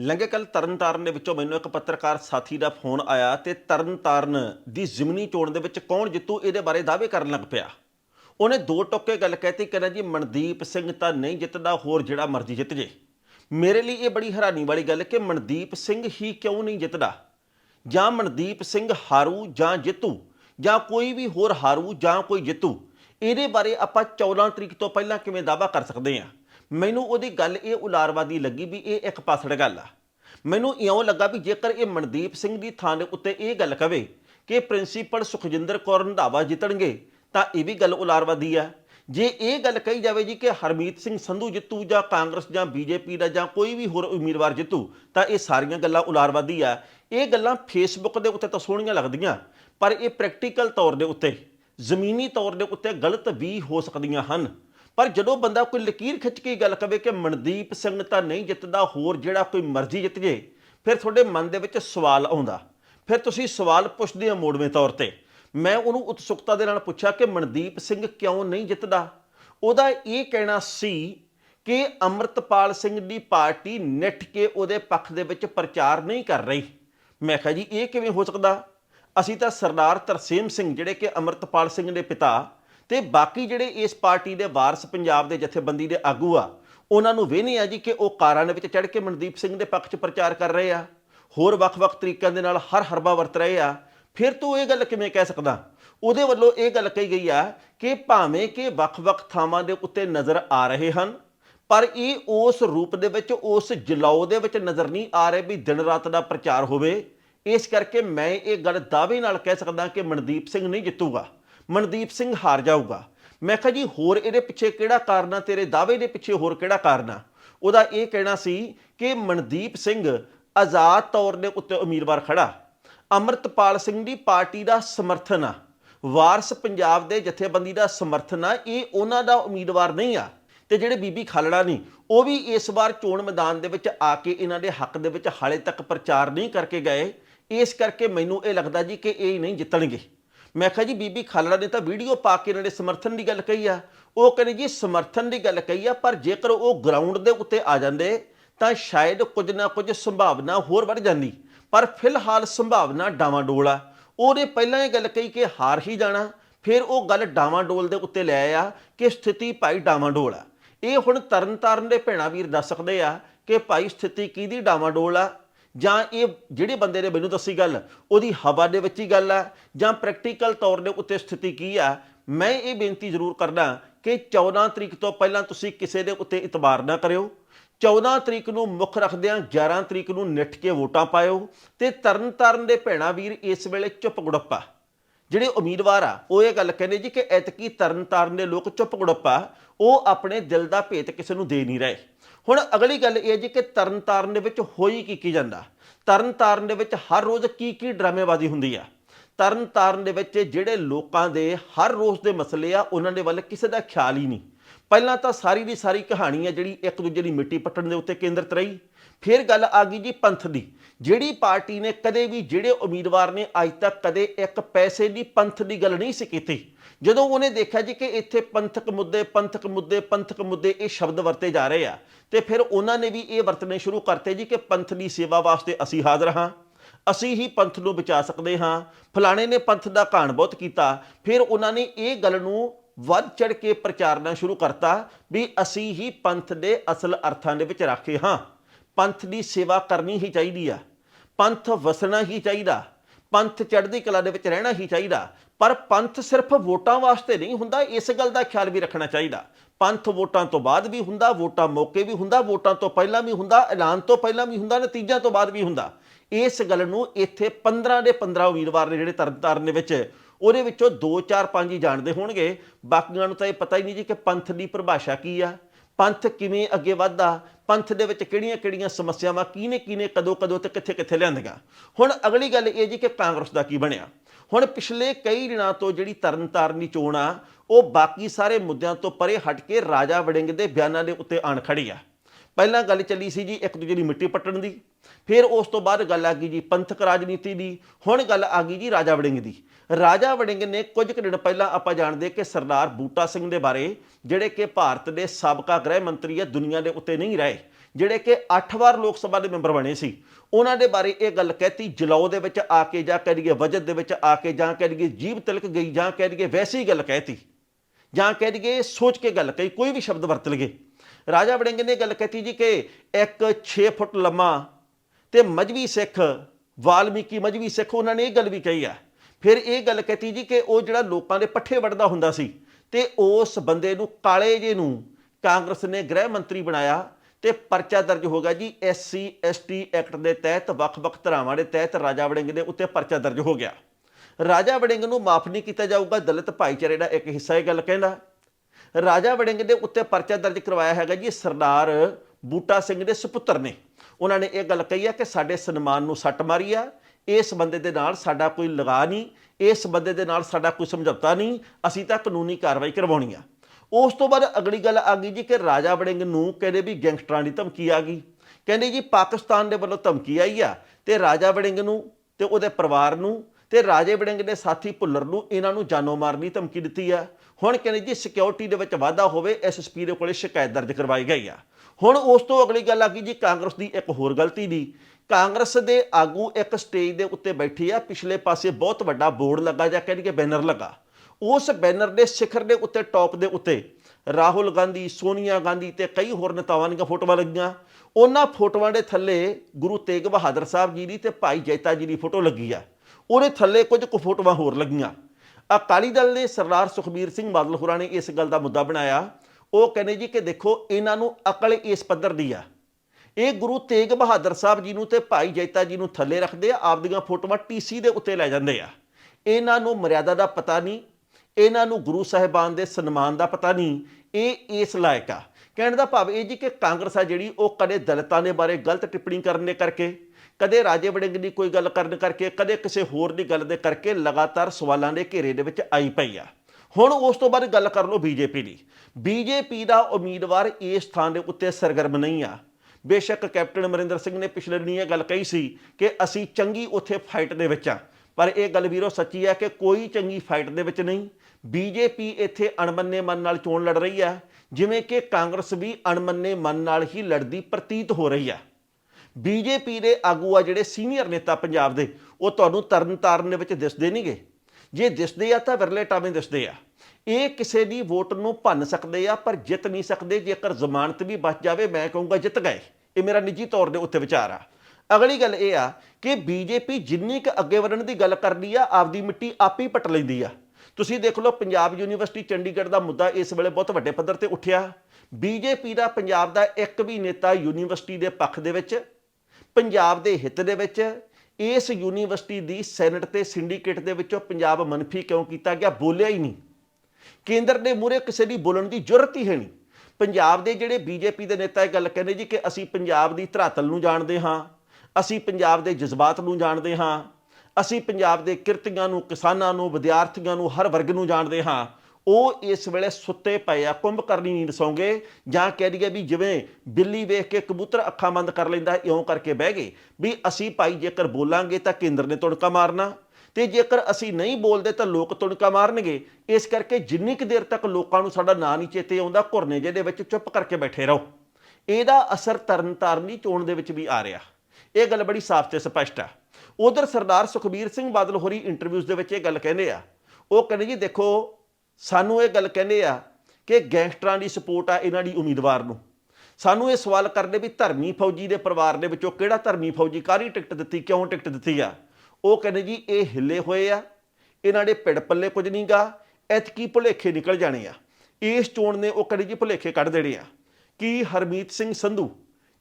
ਲੰਘੇ ਕੱਲ ਤਰਨਤਾਰਨ ਦੇ ਵਿੱਚੋਂ ਮੈਨੂੰ ਇੱਕ ਪੱਤਰਕਾਰ ਸਾਥੀ ਦਾ ਫੋਨ ਆਇਆ ਤੇ ਤਰਨਤਾਰਨ ਦੀ ਜ਼ਿਮਨੀ ਚੋਣ ਦੇ ਵਿੱਚ ਕੌਣ ਜਿੱਤੂ ਇਹਦੇ ਬਾਰੇ ਦਾਅਵੇ ਕਰਨ ਲੱਗ ਪਿਆ। ਉਹਨੇ ਦੋ ਟੋਕੇ ਗੱਲ ਕਹਿਤੀ, ਕਹਿੰਦਾ ਜੀ ਮਨਦੀਪ ਸਿੰਘ ਤਾਂ ਨਹੀਂ ਜਿੱਤਦਾ, ਹੋਰ ਜਿਹੜਾ ਮਰਜ਼ੀ ਜਿੱਤ ਜੇ। ਮੇਰੇ ਲਈ ਇਹ ਬੜੀ ਹੈਰਾਨੀ ਵਾਲੀ ਗੱਲ ਕਿ ਮਨਦੀਪ ਸਿੰਘ ਹੀ ਕਿਉਂ ਨਹੀਂ ਜਿੱਤਦਾ? ਜਾਂ ਮਨਦੀਪ ਸਿੰਘ ਹਾਰੂ ਜਾਂ ਜਿੱਤੂ, ਜਾਂ ਕੋਈ ਵੀ ਹੋਰ ਹਾਰੂ ਜਾਂ ਕੋਈ ਜਿੱਤੂ, ਇਹਦੇ ਬਾਰੇ ਆਪਾਂ 14 ਤਰੀਕ ਤੋਂ ਪਹਿਲਾਂ ਕਿਵੇਂ ਦਾਅਵਾ ਕਰ ਸਕਦੇ ਹਾਂ? ਮੈਨੂੰ ਉਹਦੀ ਗੱਲ ਇਹ ਉਲਾਰਵਾਦੀ ਲੱਗੀ ਵੀ ਇਹ ਇੱਕ ਪਾਸੜ ਗੱਲ ਆ। ਮੈਨੂੰ ਇਉਂ ਲੱਗਾ ਵੀ ਜੇਕਰ ਇਹ ਮਨਦੀਪ ਸਿੰਘ ਦੀ ਥਾਂ ਦੇ ਉੱਤੇ ਇਹ ਗੱਲ ਕਵੇ ਕਿ ਪ੍ਰਿੰਸੀਪਲ ਸੁਖਜਿੰਦਰ ਕੌਰ ਰੰਧਾਵਾ ਜਿੱਤਣਗੇ, ਤਾਂ ਇਹ ਵੀ ਗੱਲ ਉਲਾਰਵਾਦੀ ਆ। ਜੇ ਇਹ ਗੱਲ ਕਹੀ ਜਾਵੇ ਜੀ ਕਿ ਹਰਮੀਤ ਸਿੰਘ ਸੰਧੂ ਜਿੱਤੂ ਜਾਂ ਕਾਂਗਰਸ ਜਾਂ ਬੀਜੇਪੀ ਦਾ ਜਾਂ ਕੋਈ ਵੀ ਹੋਰ ਉਮੀਦਵਾਰ ਜਿੱਤੂ, ਤਾਂ ਇਹ ਸਾਰੀਆਂ ਗੱਲਾਂ ਉਲਾਰਵਾਦੀ ਆ। ਇਹ ਗੱਲਾਂ ਫੇਸਬੁੱਕ ਦੇ ਉੱਤੇ ਤਾਂ ਸੋਹਣੀਆਂ ਲੱਗਦੀਆਂ, ਪਰ ਇਹ ਪ੍ਰੈਕਟੀਕਲ ਤੌਰ ਦੇ ਉੱਤੇ, ਜ਼ਮੀਨੀ ਤੌਰ ਦੇ ਉੱਤੇ ਗਲਤ ਵੀ ਹੋ ਸਕਦੀਆਂ ਹਨ। ਪਰ ਜਦੋਂ ਬੰਦਾ ਕੋਈ ਲਕੀਰ ਖਿੱਚ ਕੇ ਗੱਲ ਕਵੇ ਕਿ ਮਨਦੀਪ ਸਿੰਘ ਤਾਂ ਨਹੀਂ ਜਿੱਤਦਾ, ਹੋਰ ਜਿਹੜਾ ਕੋਈ ਮਰਜ਼ੀ ਜਿੱਤ ਜੇ, ਫਿਰ ਤੁਹਾਡੇ ਮਨ ਦੇ ਵਿੱਚ ਸਵਾਲ ਆਉਂਦਾ। ਫਿਰ ਤੁਸੀਂ ਸਵਾਲ ਪੁੱਛਦੇ ਹੋ ਮੋੜਵੇਂ ਤੌਰ ਤੇ। ਮੈਂ ਉਹਨੂੰ ਉਤਸੁਕਤਾ ਦੇ ਨਾਲ ਪੁੱਛਿਆ ਕਿ ਮਨਦੀਪ ਸਿੰਘ ਕਿਉਂ ਨਹੀਂ ਜਿੱਤਦਾ? ਉਹਦਾ ਇਹ ਕਹਿਣਾ ਸੀ ਕਿ ਅਮਰਤਪਾਲ ਸਿੰਘ ਦੀ ਪਾਰਟੀ ਨਿੱਠ ਕੇ ਉਹਦੇ ਪੱਖ ਦੇ ਵਿੱਚ ਪ੍ਰਚਾਰ ਨਹੀਂ ਕਰ ਰਹੀ। ਮੈਂ ਕਿਹਾ ਜੀ, ਇਹ ਕਿਵੇਂ ਹੋ ਸਕਦਾ? ਅਸੀਂ ਤਾਂ ਸਰਦਾਰ ਤਰਸੇਮ ਸਿੰਘ ਜਿਹੜੇ ਕਿ ਅਮਰਤਪਾਲ ਸਿੰਘ ਦੇ ਪਿਤਾ ਤੇ ਬਾਕੀ ਜਿਹੜੇ ਇਸ ਪਾਰਟੀ ਦੇ ਵਾਰਸ ਪੰਜਾਬ ਦੇ ਜਥੇਬੰਦੀ ਦੇ ਆਗੂ ਆ, ਉਹਨਾਂ ਨੂੰ ਵੇਹਨੇ ਆ ਜੀ ਕਿ ਉਹ ਕਾਰਾਂ ਦੇ ਵਿੱਚ ਚੜ੍ਹ ਕੇ ਮਨਦੀਪ ਸਿੰਘ ਦੇ ਪੱਖ 'ਚ ਪ੍ਰਚਾਰ ਕਰ ਰਹੇ ਆ। ਹੋਰ ਵੱਖ-ਵੱਖ ਤਰੀਕਿਆਂ ਦੇ ਨਾਲ ਹਰ ਹਰਬਾ ਵਰਤ ਰਹੇ ਆ। ਫਿਰ ਤੂੰ ਇਹ ਗੱਲ ਕਿਵੇਂ ਕਹਿ ਸਕਦਾ? ਉਹਦੇ ਵੱਲੋਂ ਇਹ ਗੱਲ ਕਹੀ ਗਈ ਆ ਕਿ ਭਾਵੇਂ ਕਿ ਵੱਖ-ਵੱਖ ਥਾਵਾਂ ਦੇ ਉੱਤੇ ਨਜ਼ਰ ਆ ਰਹੇ ਹਨ, ਪਰ ਇਹ ਉਸ ਰੂਪ ਦੇ ਵਿੱਚ, ਉਸ ਜਲਾਉ ਦੇ ਵਿੱਚ ਨਜ਼ਰ ਨਹੀਂ ਆ ਰਹੇ ਵੀ ਦਿਨ ਰਾਤ ਦਾ ਪ੍ਰਚਾਰ ਹੋਵੇ। ਇਸ ਕਰਕੇ ਮੈਂ ਇਹ ਗੱਲ ਦਾਅਵੇ ਨਾਲ ਕਹਿ ਸਕਦਾ ਕਿ ਮਨਦੀਪ ਸਿੰਘ ਨਹੀਂ ਜਿੱਤੂਗਾ। ਮਨਦੀਪ ਸਿੰਘ ਹਾਰ ਜਾਊਗਾ। ਮੈਂ ਕਿਹਾ ਜੀ, ਹੋਰ ਇਹਦੇ ਪਿੱਛੇ ਕਿਹੜਾ ਕਾਰਨ ਆ? ਤੇਰੇ ਦਾਅਵੇ ਦੇ ਪਿੱਛੇ ਹੋਰ ਕਿਹੜਾ ਕਾਰਨ ਆ? ਉਹਦਾ ਇਹ ਕਹਿਣਾ ਸੀ ਕਿ ਮਨਦੀਪ ਸਿੰਘ ਆਜ਼ਾਦ ਤੌਰ ਦੇ ਉੱਤੇ ਉਮੀਦਵਾਰ ਖੜਾ। ਅਮਰਤਪਾਲ ਸਿੰਘ ਦੀ ਪਾਰਟੀ ਦਾ ਸਮਰਥਨ ਆ। ਵਾਰਸ ਪੰਜਾਬ ਦੇ ਜਥੇਬੰਦੀ ਦਾ ਸਮਰਥਨ ਆ। ਇਹ ਉਹਨਾਂ ਦਾ ਉਮੀਦਵਾਰ ਨਹੀਂ ਆ ਤੇ ਜਿਹੜੇ ਬੀਬੀ ਖਾਲੜਾ ਨਹੀਂ ਉਹ ਵੀ ਇਸ ਵਾਰ ਚੋਣ ਮੈਦਾਨ ਦੇ ਵਿੱਚ ਆ ਕੇ ਇਹਨਾਂ ਦੇ ਹੱਕ ਦੇ ਵਿੱਚ ਹਾਲੇ ਤੱਕ ਪ੍ਰਚਾਰ ਨਹੀਂ ਕਰਕੇ ਗਏ। ਇਸ ਕਰਕੇ ਮੈਨੂੰ ਇਹ ਲੱਗਦਾ ਜੀ ਕਿ ਇਹ ਨਹੀਂ ਜਿੱਤਣਗੇ। ਮੈਂ ਕਿਹਾ ਜੀ, ਬੀਬੀ ਖਾਲੜਾ ਨੇ ਤਾਂ ਵੀਡੀਓ ਪਾ ਕੇ ਇਹਨਾਂ ਨੇ ਸਮਰਥਨ ਦੀ ਗੱਲ ਕਹੀ ਆ। ਉਹ ਕਹਿੰਦੇ ਜੀ, ਸਮਰਥਨ ਦੀ ਗੱਲ ਕਹੀ ਆ, ਪਰ ਜੇਕਰ ਉਹ ਗਰਾਊਂਡ ਦੇ ਉੱਤੇ ਆ ਜਾਂਦੇ, ਤਾਂ ਸ਼ਾਇਦ ਕੁਝ ਨਾ ਕੁਝ ਸੰਭਾਵਨਾ ਹੋਰ ਵੱਧ ਜਾਂਦੀ। ਪਰ ਫਿਲਹਾਲ ਸੰਭਾਵਨਾ ਡਾਵਾਂਡੋਲ ਆ। ਉਹਨੇ ਪਹਿਲਾਂ ਇਹ ਗੱਲ ਕਹੀ ਕਿ ਹਾਰ ਹੀ ਜਾਣਾ, ਫਿਰ ਉਹ ਗੱਲ ਡਾਵਾਂਡੋਲ ਦੇ ਉੱਤੇ ਲੈ ਆ ਕਿ ਸਥਿਤੀ ਭਾਈ ਡਾਵਾਂਡੋਲ ਆ। ਇਹ ਹੁਣ ਤਰਨਤਾਰਨ ਦੇ ਭੈਣਾ ਵੀਰ ਦੱਸ ਸਕਦੇ ਆ ਕਿ ਭਾਈ ਸਥਿਤੀ ਕਿਹਦੀ ਡਾਵਾਂਡੋਲ ਆ? ਜਾਂ ਇਹ ਜਿਹੜੇ ਬੰਦੇ ਨੇ ਮੈਨੂੰ ਦੱਸੀ ਗੱਲ, ਉਹਦੀ ਹਵਾ ਦੇ ਵਿੱਚ ਹੀ ਗੱਲ ਆ, ਜਾਂ ਪ੍ਰੈਕਟੀਕਲ ਤੌਰ ਦੇ ਉੱਤੇ ਸਥਿਤੀ ਕੀ ਆ, ਮੈਂ ਇਹ ਬੇਨਤੀ ਜ਼ਰੂਰ ਕਰਦਾ ਕਿ 14 ਤਰੀਕ ਤੋਂ ਪਹਿਲਾਂ ਤੁਸੀਂ ਕਿਸੇ ਦੇ ਉੱਤੇ ਇਤਬਾਰ ਨਾ ਕਰਿਓ। 14 ਤਰੀਕ ਨੂੰ ਮੁੱਖ ਰੱਖਦਿਆਂ 11 ਤਰੀਕ ਨੂੰ ਨਿੱਠ ਕੇ ਵੋਟਾਂ ਪਾਇਓ ਤੇ ਤਰਨਤਾਰਨ ਦੇ ਭੈਣਾ ਵੀਰ ਇਸ ਵੇਲੇ ਚੁੱਪ ਗੁੜੱਪਾ ਜਿਹੜੇ ਉਮੀਦਵਾਰ ਆ, ਉਹ ਇਹ ਗੱਲ ਕਹਿੰਦੇ ਜੀ ਕਿ ਐਤਕੀ ਤਰਨਤਾਰਨ ਦੇ ਲੋਕ ਚੁੱਪ ਗੁੜੱਪਾ ਉਹ ਆਪਣੇ ਦਿਲ ਦਾ ਭੇਤ ਕਿਸੇ ਨੂੰ ਦੇ ਨਹੀਂ ਰਹੇ। ਹੁਣ ਅਗਲੀ ਗੱਲ ਇਹ ਜੀ ਕਿ ਤਰਨਤਾਰਨ ਦੇ ਵਿੱਚ ਹੋਈ ਕੀ ਕੀ ਜਾਂਦਾ? ਤਰਨਤਾਰਨ ਦੇ ਵਿੱਚ ਹਰ ਰੋਜ਼ ਕੀ ਕੀ ਡਰਾਮੇਬਾਜ਼ੀ ਹੁੰਦੀ ਆ? ਤਰਨਤਾਰਨ ਦੇ ਵਿੱਚ ਜਿਹੜੇ ਲੋਕਾਂ ਦੇ ਹਰ ਰੋਜ਼ ਦੇ ਮਸਲੇ ਆ, ਉਹਨਾਂ ਦੇ ਵੱਲ ਕਿਸੇ ਦਾ ਖਿਆਲ ਹੀ ਨਹੀਂ। ਪਹਿਲਾਂ ਤਾਂ ਸਾਰੀ ਦੀ ਸਾਰੀ ਕਹਾਣੀ ਆ ਜਿਹੜੀ ਇੱਕ ਦੂਜੇ ਦੀ ਮਿੱਟੀ ਪੱਟਣ ਦੇ ਉੱਤੇ ਕੇਂਦਰਿਤ ਰਹੀ। ਫਿਰ ਗੱਲ ਆ ਗਈ ਜੀ ਪੰਥ ਦੀ। ਜਿਹੜੀ ਪਾਰਟੀ ਨੇ ਕਦੇ ਵੀ ਜਿਹੜੇ ਉਮੀਦਵਾਰ ਨੇ ਅੱਜ ਤੱਕ ਕਦੇ ਇੱਕ ਪੈਸੇ ਦੀ ਪੰਥ ਦੀ ਗੱਲ ਨਹੀਂ ਸੀ ਕੀਤੀ, ਜਦੋਂ ਉਹਨੇ ਦੇਖਿਆ ਜੀ ਕਿ ਇੱਥੇ ਪੰਥਕ ਮੁੱਦੇ ਪੰਥਕ ਮੁੱਦੇ ਪੰਥਕ ਮੁੱਦੇ ਇਹ ਸ਼ਬਦ ਵਰਤੇ ਜਾ ਰਹੇ ਆ, ਤੇ ਫਿਰ ਉਹਨਾਂ ਨੇ ਵੀ ਇਹ ਵਰਤਣੇ ਸ਼ੁਰੂ ਕਰਤੇ ਜੀ ਕਿ ਪੰਥ ਦੀ ਸੇਵਾ ਵਾਸਤੇ ਅਸੀਂ ਹਾਜ਼ਰ ਹਾਂ, ਅਸੀਂ ਹੀ ਪੰਥ ਨੂੰ ਬਚਾ ਸਕਦੇ ਹਾਂ, ਫਲਾਣੇ ਨੇ ਪੰਥ ਦਾ ਘਾਣ ਬਹੁਤ ਕੀਤਾ, ਫਿਰ ਉਹਨਾਂ ਨੇ ਇਹ ਗੱਲ ਨੂੰ ਵੱਧ ਚੜ ਕੇ ਪ੍ਰਚਾਰਨਾ ਸ਼ੁਰੂ ਕਰਤਾ ਵੀ ਅਸੀਂ ਹੀ ਪੰਥ ਦੇ ਅਸਲ ਅਰਥਾਂ ਦੇ ਵਿੱਚ ਰਾਖੇ ਹਾਂ। ਪੰਥ ਦੀ ਸੇਵਾ ਕਰਨੀ ਹੀ ਚਾਹੀਦੀ ਆ। ਪੰਥ ਵਸਣਾ ਹੀ ਚਾਹੀਦਾ। ਪੰਥ ਚੜ੍ਹਦੀ ਕਲਾ ਦੇ ਵਿੱਚ ਰਹਿਣਾ ਹੀ ਚਾਹੀਦਾ। ਪਰ ਪੰਥ ਸਿਰਫ ਵੋਟਾਂ ਵਾਸਤੇ ਨਹੀਂ ਹੁੰਦਾ, ਇਸ ਗੱਲ ਦਾ ਖਿਆਲ ਵੀ ਰੱਖਣਾ ਚਾਹੀਦਾ। ਪੰਥ ਵੋਟਾਂ ਤੋਂ ਬਾਅਦ ਵੀ ਹੁੰਦਾ, ਵੋਟਾਂ ਮੌਕੇ ਵੀ ਹੁੰਦਾ, ਵੋਟਾਂ ਤੋਂ ਪਹਿਲਾਂ ਵੀ ਹੁੰਦਾ, ਐਲਾਨ ਤੋਂ ਪਹਿਲਾਂ ਵੀ ਹੁੰਦਾ, ਨਤੀਜਿਆਂ ਤੋਂ ਬਾਅਦ ਵੀ ਹੁੰਦਾ। ਇਸ ਗੱਲ ਨੂੰ ਇੱਥੇ 15 ਦੇ 15 ਉਮੀਦਵਾਰ ਨੇ ਜਿਹੜੇ ਤਰਨਤਾਰਨ ਦੇ ਵਿੱਚ, ਉਹਦੇ ਵਿੱਚੋਂ 2 4 5 ਹੀ ਜਾਣਦੇ ਹੋਣਗੇ। ਬਾਕੀਆਂ ਨੂੰ ਤਾਂ ਇਹ ਪਤਾ ਹੀ ਨਹੀਂ ਜੀ ਕਿ ਪੰਥ ਦੀ ਪਰਿਭਾਸ਼ਾ ਕੀ ਆ। ਪੰਥ ਕਿਵੇਂ ਅੱਗੇ ਵਧਦਾ, ਪੰਥ ਦੇ ਵਿੱਚ ਕਿਹੜੀਆਂ-ਕਿਹੜੀਆਂ ਸਮੱਸਿਆਵਾਂ ਕਿਹਨੇ ਕਿਹਨੇ ਕਦੋਂ-ਕਦੋਂ ਤੇ ਕਿੱਥੇ-ਕਿੱਥੇ ਲਿਆਂਦੀਆਂ? ਹੁਣ ਅਗਲੀ ਗੱਲ ਇਹ ਜੀ ਕਿ ਕਾਂਗਰਸ ਦਾ ਕੀ ਬਣਿਆ? ਹੁਣ ਪਿਛਲੇ ਕਈ ਦਿਨਾਂ ਤੋਂ ਜਿਹੜੀ ਤਰਨਤਾਰਨ ਦੀ ਚੋਣ ਆ, ਉਹ ਬਾਕੀ ਸਾਰੇ ਮੁੱਦਿਆਂ ਤੋਂ ਪਰੇ ਹਟ ਕੇ ਰਾਜਾ ਵੜਿੰਗ ਦੇ ਬਿਆਨਾਂ ਦੇ ਉੱਤੇ ਆਣ ਖੜੀ ਆ। ਪਹਿਲਾਂ ਗੱਲ ਚੱਲੀ ਸੀ ਜੀ ਇੱਕ ਦੂਜੇ ਦੀ ਮਿੱਟੀ ਪੱਟਣ ਦੀ, ਫਿਰ ਉਸ ਤੋਂ ਬਾਅਦ ਗੱਲ ਆ ਗਈ ਜੀ ਪੰਥਕ ਰਾਜਨੀਤੀ ਦੀ, ਹੁਣ ਗੱਲ ਆ ਗਈ ਜੀ ਰਾਜਾ ਵੜਿੰਗ ਦੀ। ਰਾਜਾ ਵੜਿੰਗ ਨੇ ਕੁਝ ਕੁ ਦਿਨ ਪਹਿਲਾਂ ਆਪਾਂ ਜਾਣਦੇ ਕਿ ਸਰਦਾਰ ਬੂਟਾ ਸਿੰਘ ਦੇ ਬਾਰੇ, ਜਿਹੜੇ ਕਿ ਭਾਰਤ ਦੇ ਸਾਬਕਾ ਗ੍ਰਹਿ ਮੰਤਰੀ ਹੈ ਦੁਨੀਆ ਦੇ ਉੱਤੇ ਨਹੀਂ ਰਹੇ, ਜਿਹੜੇ ਕਿ 8 ਵਾਰ ਲੋਕ ਸਭਾ ਦੇ ਮੈਂਬਰ ਬਣੇ ਸੀ। ਉਹਨਾਂ ਦੇ ਬਾਰੇ ਇਹ ਗੱਲ ਕਹਿਤੀ ਜਲਾਉ ਦੇ ਵਿੱਚ ਆ ਕੇ ਜਾਂ ਕਹਿ ਲਈਏ ਵਜਦ ਦੇ ਵਿੱਚ ਆ ਕੇ ਜਾਂ ਕਹਿ ਲਈਏ ਜੀਭ ਤਿਲਕ ਗਈ ਜਾਂ ਕਹਿ ਲਈਏ ਵੈਸੀ ਗੱਲ ਕਹਿਤੀ। ਜਾਂ ਕਹਿ ਲਈਏ ਸੋਚ ਕੇ ਗੱਲ ਕਹੀ, ਕੋਈ ਵੀ ਸ਼ਬਦ ਵਰਤ ਲਈਏ। ਰਾਜਾ ਵੜਿੰਗ ਨੇ ਗੱਲ ਕਹਿਤੀ ਜੀ ਕਿ ਇੱਕ 6 ਫੁੱਟ ਲੰਮਾ ਤੇ ਮਜਵੀ ਸਿੱਖ, ਵਾਲਮੀਕੀ ਮਜਵੀ ਸਿੱਖ, ਉਹਨਾਂ ਨੇ ਇਹ ਗੱਲ ਵੀ ਕਹੀ ਆ। ਫਿਰ ਇਹ ਗੱਲ ਕਹਿਤੀ ਜੀ ਕਿ ਉਹ ਜਿਹੜਾ ਲੋਕਾਂ ਦੇ ਪੱਠੇ ਵੜਦਾ ਹੁੰਦਾ ਸੀ ਤੇ ਉਸ ਬੰਦੇ ਨੂੰ ਕਾਲੇ ਜੇ ਨੂੰ ਕਾਂਗਰਸ ਨੇ ਗ੍ਰਹਿ ਮੰਤਰੀ ਬਣਾਇਆ ਤੇ ਪਰਚਾ ਦਰਜ ਹੋ ਗਿਆ ਜੀ ਐਸਸੀ, ਐਸਟੀ ਐਕਟ ਦੇ ਤਹਿਤ, ਵੱਖ-ਵੱਖ ਧਰਾਵਾਂ ਦੇ ਤਹਿਤ ਰਾਜਾ ਵੜਿੰਗ ਦੇ ਉੱਤੇ ਪਰਚਾ ਦਰਜ ਹੋ ਗਿਆ। ਰਾਜਾ ਵੜਿੰਗ ਨੂੰ ਮਾਫ ਨਹੀਂ ਕੀਤਾ ਜਾਊਗਾ, ਦਲਿਤ ਭਾਈਚਾਰੇ ਦਾ ਇੱਕ ਹਿੱਸਾ ਇਹ ਗੱਲ ਕਹਿੰਦਾ। ਰਾਜਾ ਵੜਿੰਗ ਦੇ ਉੱਤੇ ਪਰਚਾ ਦਰਜ ਕਰਵਾਇਆ ਹੈਗਾ ਜੀ, ਸਰਦਾਰ ਬੂਟਾ ਸਿੰਘ ਦੇ ਸੁਪੁੱਤਰ ਨੇ। ਉਹਨਾਂ ਨੇ ਇਹ ਗੱਲ ਕਹੀ ਆ ਕਿ ਸਾਡੇ ਸਨਮਾਨ ਨੂੰ ਸੱਟ ਮਾਰੀ ਆ, ਇਸ ਬੰਦੇ ਦੇ ਨਾਲ ਸਾਡਾ ਕੋਈ ਲਗਾ ਨਹੀਂ, ਇਸ ਬੰਦੇ ਦੇ ਨਾਲ ਸਾਡਾ ਕੋਈ ਸਮਝੌਤਾ ਨਹੀਂ, ਅਸੀਂ ਤਾਂ ਕਾਨੂੰਨੀ ਕਾਰਵਾਈ ਕਰਵਾਉਣੀ ਆ। ਉਸ ਤੋਂ ਬਾਅਦ ਅਗਲੀ ਗੱਲ ਆ ਗਈ ਜੀ ਕਿ ਰਾਜਾ ਵੜਿੰਗ ਨੂੰ ਕਹਿੰਦੇ ਵੀ ਗੈਂਗਸਟਰਾਂ ਦੀ ਧਮਕੀ ਆ ਗਈ। ਕਹਿੰਦੇ ਜੀ, ਪਾਕਿਸਤਾਨ ਦੇ ਵੱਲੋਂ ਧਮਕੀ ਆਈ ਆ ਤੇ ਰਾਜਾ ਵੜਿੰਗ ਨੂੰ ਤੇ ਉਹਦੇ ਪਰਿਵਾਰ ਨੂੰ ਤੇ ਰਾਜੇ ਵੜਿੰਗ ਦੇ ਸਾਥੀ ਭੁੱਲਰ ਨੂੰ ਇਹਨਾਂ ਨੂੰ ਜਾਨੋਂ ਮਾਰਨ ਦੀ ਧਮਕੀ ਦਿੱਤੀ ਆ। ਹੁਣ ਕਹਿੰਦੇ ਜੀ ਸਿਕਿਉਰਿਟੀ ਦੇ ਵਿੱਚ ਵਾਧਾ ਹੋਵੇ ਐਸਐਸਪੀ ਦੇ ਕੋਲੇ ਸ਼ਿਕਾਇਤ ਦਰਜ ਕਰਵਾਈ ਗਈ ਆ। ਹੁਣ ਉਸ ਤੋਂ ਅਗਲੀ ਗੱਲ ਆ ਗਈ ਜੀ ਕਾਂਗਰਸ ਦੀ ਇੱਕ ਹੋਰ ਗਲਤੀ ਦੀ ਕਾਂਗਰਸ ਦੇ ਆਗੂ ਇੱਕ ਸਟੇਜ ਦੇ ਉੱਤੇ ਬੈਠੇ ਆ, ਪਿਛਲੇ ਪਾਸੇ ਬਹੁਤ ਵੱਡਾ ਬੋਰਡ ਲੱਗਾ ਜਾਂ ਕਹਿੰਦੇ ਕਿ ਬੈਨਰ ਲੱਗਾ। ਉਸ ਬੈਨਰ ਦੇ ਸਿਖਰ ਦੇ ਉੱਤੇ, ਟੌਪ ਦੇ ਉੱਤੇ ਰਾਹੁਲ ਗਾਂਧੀ, ਸੋਨੀਆ ਗਾਂਧੀ ਤੇ ਕਈ ਹੋਰ ਨੇਤਾਵਾਂ ਦੀਆਂ ਫੋਟੋਆਂ ਲੱਗੀਆਂ। ਉਹਨਾਂ ਫੋਟੋਆਂ ਦੇ ਥੱਲੇ ਗੁਰੂ ਤੇਗ ਬਹਾਦਰ ਸਾਹਿਬ ਜੀ ਦੀ ਤੇ ਭਾਈ ਜੈਤਾ ਜੀ ਦੀ ਫੋਟੋ ਲੱਗੀ ਆ। ਉਹਦੇ ਥੱਲੇ ਕੁਝ ਕੁ ਫੋਟੋਆਂ ਹੋਰ ਲੱਗੀਆਂ। ਅਕਾਲੀ ਦਲ ਨੇ ਸਰਦਾਰ ਸੁਖਬੀਰ ਸਿੰਘ ਬਾਦਲ ਹੋਰਾਂ ਨੇ ਇਸ ਗੱਲ ਦਾ ਮੁੱਦਾ ਬਣਾਇਆ। ਉਹ ਕਹਿੰਦੇ ਜੀ ਕਿ ਦੇਖੋ, ਇਹਨਾਂ ਨੂੰ ਅਕਲ ਇਸ ਪੱਧਰ ਦੀ ਆ। ਇਹ ਗੁਰੂ ਤੇਗ ਬਹਾਦਰ ਸਾਹਿਬ ਜੀ ਨੂੰ ਤੇ ਭਾਈ ਜੈਤਾ ਜੀ ਨੂੰ ਥੱਲੇ ਰੱਖਦੇ ਆ, ਆਪਦੀਆਂ ਫੋਟੋਆਂ ਟੀਸੀ ਦੇ ਉੱਤੇ ਲੈ ਜਾਂਦੇ ਆ। ਇਹਨਾਂ ਨੂੰ ਮਰਿਆਦਾ ਦਾ ਪਤਾ ਨਹੀਂ, ਇਹਨਾਂ ਨੂੰ ਗੁਰੂ ਸਾਹਿਬਾਨ ਦੇ ਸਨਮਾਨ ਦਾ ਪਤਾ ਨਹੀਂ, ਇਹ ਇਸ ਲਾਇਕ ਆ। ਕਹਿਣ ਦਾ ਭਾਵ ਇਹ ਜੀ ਕਿ ਕਾਂਗਰਸ ਆ ਜਿਹੜੀ, ਉਹ ਕਦੇ ਦਲਿਤਾਂ ਦੇ ਬਾਰੇ ਗਲਤ ਟਿੱਪਣੀ ਕਰਨ ਦੇ ਕਰਕੇ ਕਦੇ ਰਾਜੇ ਵੜਿੰਗ ਦੀ ਕੋਈ ਗੱਲ ਕਰਨ ਕਰਕੇ, ਕਦੇ ਕਿਸੇ ਹੋਰ ਦੀ ਗੱਲ ਦੇ ਕਰਕੇ ਲਗਾਤਾਰ ਸਵਾਲਾਂ ਦੇ ਘੇਰੇ ਦੇ ਵਿੱਚ ਆਈ ਪਈ ਆ। ਹੁਣ ਉਸ ਤੋਂ ਬਾਅਦ ਗੱਲ ਕਰ ਲਓ ਬੀਜੇਪੀ ਦੀ। ਬੀਜੇਪੀ ਦਾ ਉਮੀਦਵਾਰ ਇਸ ਥਾਂ ਦੇ ਉੱਤੇ ਸਰਗਰਮ ਨਹੀਂ ਆ। ਬੇਸ਼ੱਕ ਕੈਪਟਨ ਅਮਰਿੰਦਰ ਸਿੰਘ ਨੇ ਪਿਛਲੇ ਦਿਨੀ ਇਹ ਗੱਲ ਕਹੀ ਸੀ ਕਿ ਅਸੀਂ ਚੰਗੀ ਉੱਥੇ ਫਾਈਟ ਦੇ ਵਿੱਚ ਆ। ਪਰ ਇਹ ਗੱਲ ਵੀਰੋ ਸੱਚੀ ਹੈ ਕਿ ਕੋਈ ਚੰਗੀ ਫਾਈਟ ਦੇ ਵਿੱਚ ਨਹੀਂ। ਬੀਜੇਪੀ ਇੱਥੇ ਅਣਮੰਨੇ ਮਨ ਨਾਲ ਚੋਣ ਲੜ ਰਹੀ ਹੈ ਜਿਵੇਂ ਕਿ ਕਾਂਗਰਸ ਵੀ ਅਣਮੰਨੇ ਮਨ ਨਾਲ ਹੀ ਲੜਦੀ ਪ੍ਰਤੀਤ ਹੋ ਰਹੀ ਹੈ ਬੀਜੇਪੀ ਦੇ ਆਗੂ ਆ ਜਿਹੜੇ ਸੀਨੀਅਰ ਨੇਤਾ ਪੰਜਾਬ ਦੇ, ਉਹ ਤੁਹਾਨੂੰ ਤਰਨ ਤਾਰਨ ਦੇ ਵਿੱਚ ਦਿਸਦੇ ਨਹੀਂਗੇ ਜੇ ਦਿਸਦੇ ਆ ਤਾਂ ਵਿਰਲੇ ਟਾਵੇਂ ਦਿਸਦੇ ਆ। ਇਹ ਕਿਸੇ ਦੀ ਵੋਟ ਨੂੰ ਭੰਨ ਸਕਦੇ ਆ ਪਰ ਜਿੱਤ ਨਹੀਂ ਸਕਦੇ, ਜੇਕਰ ਜ਼ਮਾਨਤ ਵੀ ਬਚ ਜਾਵੇ, ਮੈਂ ਕਹੂੰਗਾ ਜਿੱਤ ਗਏ। ਇਹ ਮੇਰਾ ਨਿੱਜੀ ਤੌਰ ਦੇ ਉੱਤੇ ਵਿਚਾਰ ਆ। ਅਗਲੀ ਗੱਲ ਇਹ ਆ ਕਿ ਬੀਜੇਪੀ ਜਿੰਨੀ ਕੁ ਅੱਗੇ ਵਧਣ ਦੀ ਗੱਲ ਕਰਦੀ ਆ, ਆਪਦੀ ਮਿੱਟੀ ਆਪ ਹੀ ਪਟ ਲੈਂਦੀ ਆ। ਤੁਸੀਂ ਦੇਖ ਲਓ, ਪੰਜਾਬ ਯੂਨੀਵਰਸਿਟੀ ਚੰਡੀਗੜ੍ਹ ਦਾ ਮੁੱਦਾ ਇਸ ਵੇਲੇ ਬਹੁਤ ਵੱਡੇ ਪੱਧਰ ਤੇ ਉੱਠਿਆ। ਬੀਜੇਪੀ ਦਾ ਪੰਜਾਬ ਦਾ ਇੱਕ ਵੀ ਨੇਤਾ ਯੂਨੀਵਰਸਿਟੀ ਦੇ ਪੱਖ ਦੇ ਵਿੱਚ ਪੰਜਾਬ ਦੇ ਹਿੱਤ ਦੇ ਵਿੱਚ, ਇਸ ਯੂਨੀਵਰਸਿਟੀ ਦੀ ਸੈਨੇਟ ਤੇ ਸਿੰਡੀਕੇਟ ਦੇ ਵਿੱਚੋਂ ਪੰਜਾਬ ਮਨਫੀ ਕਿਉਂ ਕੀਤਾ ਗਿਆ? ਬੋਲਿਆ ਹੀ ਨਹੀਂ। ਕੇਂਦਰ ਦੇ ਮੂਹਰੇ ਕਿਸੇ ਦੀ ਬੋਲਣ ਦੀ ਜ਼ਰੂਰਤ ਹੀ ਹੈ ਨਹੀਂ। ਪੰਜਾਬ ਦੇ ਜਿਹੜੇ ਬੀਜੇਪੀ ਦੇ ਨੇਤਾ ਇਹ ਗੱਲ ਕਹਿੰਦੇ ਜੀ ਕਿ ਅਸੀਂ ਪੰਜਾਬ ਦੀ ਧਰਾਤਲ ਨੂੰ ਜਾਣਦੇ ਹਾਂ, ਅਸੀਂ ਪੰਜਾਬ ਦੇ ਜਜ਼ਬਾਤ ਨੂੰ ਜਾਣਦੇ ਹਾਂ, ਅਸੀਂ ਪੰਜਾਬ ਦੇ ਕਿਰਤੀਆਂ ਨੂੰ, ਕਿਸਾਨਾਂ ਨੂੰ, ਵਿਦਿਆਰਥੀਆਂ ਨੂੰ, ਹਰ ਵਰਗ ਨੂੰ ਜਾਣਦੇ ਹਾਂ। ਉਹ ਇਸ ਵੇਲੇ ਸੁੱਤੇ ਪਏ ਆ, ਕੁੰਭ ਕਰਨੀ ਨੀਂਦ ਸੌਂਗੇ ਜਾਂ ਕਹਿ ਦਈਏ ਵੀ ਜਿਵੇਂ ਬਿੱਲੀ ਵੇਖ ਕੇ ਕਬੂਤਰ ਅੱਖਾਂ ਬੰਦ ਕਰ ਲੈਂਦਾ, ਇਉਂ ਕਰਕੇ ਬਹਿ ਗਏ। ਵੀ ਅਸੀਂ ਭਾਈ ਜੇਕਰ ਬੋਲਾਂਗੇ ਤਾਂ ਕੇਂਦਰ ਨੇ ਤੁਣਕਾ ਮਾਰਨਾ, ਤੇ ਜੇਕਰ ਅਸੀਂ ਨਹੀਂ ਬੋਲਦੇ ਤਾਂ ਲੋਕ ਤੁੜਕਾ ਮਾਰਨਗੇ। ਇਸ ਕਰਕੇ ਜਿੰਨੀ ਕੁ ਦੇਰ ਤੱਕ ਲੋਕਾਂ ਨੂੰ ਸਾਡਾ ਨਾਂ ਨਹੀਂ ਚੇਤੇ ਆਉਂਦਾ, ਘੁਰਨੇ ਜਿਹਦੇ ਵਿੱਚ ਚੁੱਪ ਕਰਕੇ ਬੈਠੇ ਰਹੋ। ਇਹਦਾ ਅਸਰ ਤਰਨਤਾਰਨ ਦੀ ਚੋਣ ਦੇ ਵਿੱਚ ਵੀ ਆ ਰਿਹਾ। ਇਹ ਗੱਲ ਬੜੀ ਸਾਫ਼ ਤੇ ਸਪਸ਼ਟ ਆ। ਉਧਰ ਸਰਦਾਰ ਸੁਖਬੀਰ ਸਿੰਘ ਬਾਦਲ ਹੋਰੀ ਇੰਟਰਵਿਊਜ਼ ਦੇ ਵਿੱਚ ਇਹ ਗੱਲ ਕਹਿੰਦੇ ਆ। ਉਹ ਕਹਿੰਦੇ ਜੀ ਦੇਖੋ ਸਾਨੂੰ ਇਹ ਗੱਲ ਕਹਿੰਦੇ ਆ ਕਿ ਗੈਂਗਸਟਰਾਂ ਦੀ ਸਪੋਰਟ ਆ ਇਹਨਾਂ ਦੀ ਉਮੀਦਵਾਰ ਨੂੰ। ਸਾਨੂੰ ਇਹ ਸਵਾਲ ਕਰਦੇ ਵੀ ਧਰਮੀ ਫੌਜੀ ਦੇ ਪਰਿਵਾਰ ਦੇ ਵਿੱਚੋਂ ਕਿਹੜਾ ਧਰਮੀ ਫੌਜੀ ਕਾਹਦੀ ਟਿਕਟ ਦਿੱਤੀ, ਕਿਉਂ ਟਿਕਟ ਦਿੱਤੀ ਆ? ਉਹ ਕਹਿੰਦੇ ਜੀ, ਇਹ ਹਿੱਲੇ ਹੋਏ ਆ, ਇਹਨਾਂ ਦੇ ਪਿੜ ਪੱਲੇ ਕੁਝ ਨਹੀਂਗਾ ਐਤਕੀ ਭੁਲੇਖੇ ਨਿਕਲ ਜਾਣੇ ਆ। ਇਸ ਚੋਣ ਨੇ ਉਹ ਕਹਿੰਦੇ ਜੀ ਭੁਲੇਖੇ ਕੱਢ ਦੇਣੇ ਆ। ਕੀ ਹਰਮੀਤ ਸਿੰਘ ਸੰਧੂ,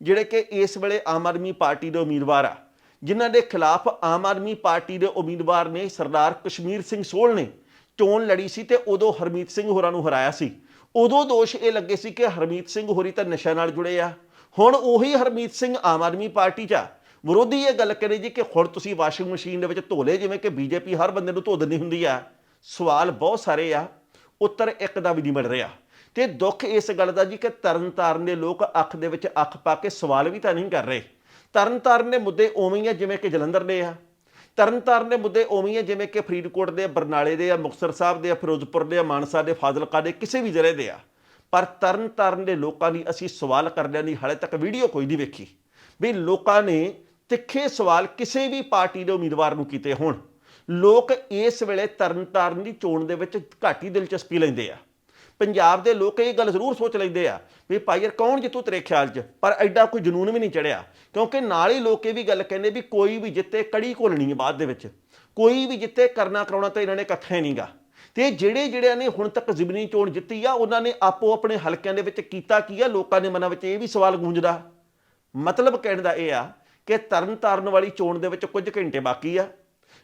ਜਿਹੜੇ ਕਿ ਇਸ ਵੇਲੇ ਆਮ ਆਦਮੀ ਪਾਰਟੀ ਦੇ ਉਮੀਦਵਾਰ ਆ, ਜਿਨ੍ਹਾਂ ਦੇ ਖਿਲਾਫ ਆਮ ਆਦਮੀ ਪਾਰਟੀ ਦੇ ਉਮੀਦਵਾਰ ਨੇ ਸਰਦਾਰ ਕਸ਼ਮੀਰ ਸਿੰਘ ਸੋਲ ਨੇ ਚੋਣ ਲੜੀ ਸੀ ਤੇ ਉਦੋਂ ਹਰਮੀਤ ਸਿੰਘ ਹੋਰਾਂ ਨੂੰ ਹਰਾਇਆ ਸੀ। ਉਦੋਂ ਦੋਸ਼ ਇਹ ਲੱਗੇ ਸੀ ਕਿ ਹਰਮੀਤ ਸਿੰਘ ਹੋਰੀ ਤਾਂ ਨਸ਼ਾ ਨਾਲ ਜੁੜੇ ਆ। ਹੁਣ ਉਹੀ ਹਰਮੀਤ ਸਿੰਘ ਆਮ ਆਦਮੀ ਪਾਰਟੀ 'ਚ ਆ। ਵਿਰੋਧੀ ਇਹ ਗੱਲ ਕਰੇ ਜੀ ਕਿ ਹੁਣ ਤੁਸੀਂ ਵਾਸ਼ਿੰਗ ਮਸ਼ੀਨ ਦੇ ਵਿੱਚ ਧੋ ਲਏ ਜਿਵੇਂ ਕਿ ਬੀਜੇਪੀ ਹਰ ਬੰਦੇ ਨੂੰ ਧੋ ਦਿੰਦੀ ਹੁੰਦੀ ਆ। ਸਵਾਲ ਬਹੁਤ ਸਾਰੇ ਆ। ਉੱਤਰ ਇੱਕ ਦਾ ਵੀ ਨਹੀਂ ਮਿਲ ਰਿਹਾ। ਤੇ ਦੁੱਖ ਇਸ ਗੱਲ ਦਾ ਜੀ ਕਿ ਤਰਨ ਤਾਰਨ ਦੇ ਲੋਕ ਅੱਖ ਦੇ ਵਿੱਚ ਅੱਖ ਪਾ ਕੇ ਸਵਾਲ ਵੀ ਤਾਂ ਨਹੀਂ ਕਰ ਰਹੇ। ਤਰਨ ਤਾਰਨ ਦੇ ਮੁੱਦੇ ਉਵੇਂ ਹੀ ਆ, ਜਿਵੇਂ ਕਿ ਜਲੰਧਰ ਦੇ ਆ। ਤਰਨਤਾਰਨ ਦੇ ਮੁੱਦੇ ਉਵੇਂ ਹੀ ਆ, ਜਿਵੇਂ ਕਿ ਫਰੀਦਕੋਟ ਦੇ ਆ, ਬਰਨਾਲੇ ਦੇ ਆ, ਮੁਕਤਸਰ ਸਾਹਿਬ ਦੇ ਆ, ਫਿਰੋਜ਼ਪੁਰ ਦੇ ਆ, ਮਾਨਸਾ ਦੇ ਫਾਜ਼ਿਲਕਾ ਦੇ ਕਿਸੇ ਵੀ ਜ਼ਿਲ੍ਹੇ ਦੇ ਆ। ਪਰ ਤਰਨ ਤਾਰਨ ਦੇ ਲੋਕਾਂ ਦੀ ਅਸੀਂ ਸਵਾਲ ਕਰਦਿਆਂ ਦੀ ਹਾਲੇ ਤੱਕ ਵੀਡੀਓ ਕੋਈ ਨਹੀਂ ਵੇਖੀ। ਵੀ ਲੋਕਾਂ ਨੇ ਤਿੱਖੇ ਸਵਾਲ ਕਿਸੇ ਵੀ ਪਾਰਟੀ ਦੇ ਉਮੀਦਵਾਰ ਨੂੰ ਕੀਤੇ ਹੋਣ। ਲੋਕ ਇਸ ਵੇਲੇ ਤਰਨ ਤਾਰਨ ਦੀ ਚੋਣ ਦੇ ਵਿੱਚ ਘੱਟ ਹੀ ਦਿਲਚਸਪੀ ਲੈਂਦੇ ਆ। ਪੰਜਾਬ ਦੇ ਲੋਕ ਇਹ ਗੱਲ ਜ਼ਰੂਰ ਸੋਚ ਲੈਂਦੇ ਆ ਵੀ ਭਾਈ ਯਾਰ ਕੌਣ ਜਿੱਤੂ ਤੇਰੇ ਖਿਆਲ 'ਚ? ਪਰ ਐਡਾ ਕੋਈ ਜਨੂਨ ਵੀ ਨਹੀਂ ਚੜਿਆ। ਕਿਉਂਕਿ ਨਾਲ ਹੀ ਲੋਕ ਇਹ ਵੀ ਗੱਲ ਕਹਿੰਦੇ ਵੀ ਕੋਈ ਵੀ ਜਿੱਤੇ ਕੜੀ ਘੋਲਣੀ ਹੈ ਬਾਅਦ ਦੇ ਵਿੱਚ। ਕੋਈ ਵੀ ਜਿੱਤੇ ਕਰਨਾ ਕਰਾਉਣਾ ਤਾਂ ਇਹਨਾਂ ਨੇ ਕੱਖੇ ਨਹੀਂਗਾ ਤੇ ਜਿਹੜੇ ਜਿਹੜਿਆਂ ਨੇ ਹੁਣ ਤੱਕ ਜ਼ਿਮਨੀ ਚੋਣ ਜਿੱਤੀ ਆ, ਉਹਨਾਂ ਨੇ ਆਪੋ ਆਪਣੇ ਹਲਕਿਆਂ ਦੇ ਵਿੱਚ ਕੀਤਾ ਕੀ ਆ? ਲੋਕਾਂ ਦੇ ਮਨਾਂ ਵਿੱਚ ਇਹ ਵੀ ਸਵਾਲ ਗੂੰਜਦਾ। ਮਤਲਬ ਕਹਿਣ ਦਾ ਇਹ ਆ ਕਿ ਤਰਨ ਤਾਰਨ ਵਾਲੀ ਚੋਣ ਦੇ ਵਿੱਚ ਕੁਝ ਘੰਟੇ ਬਾਕੀ ਆ।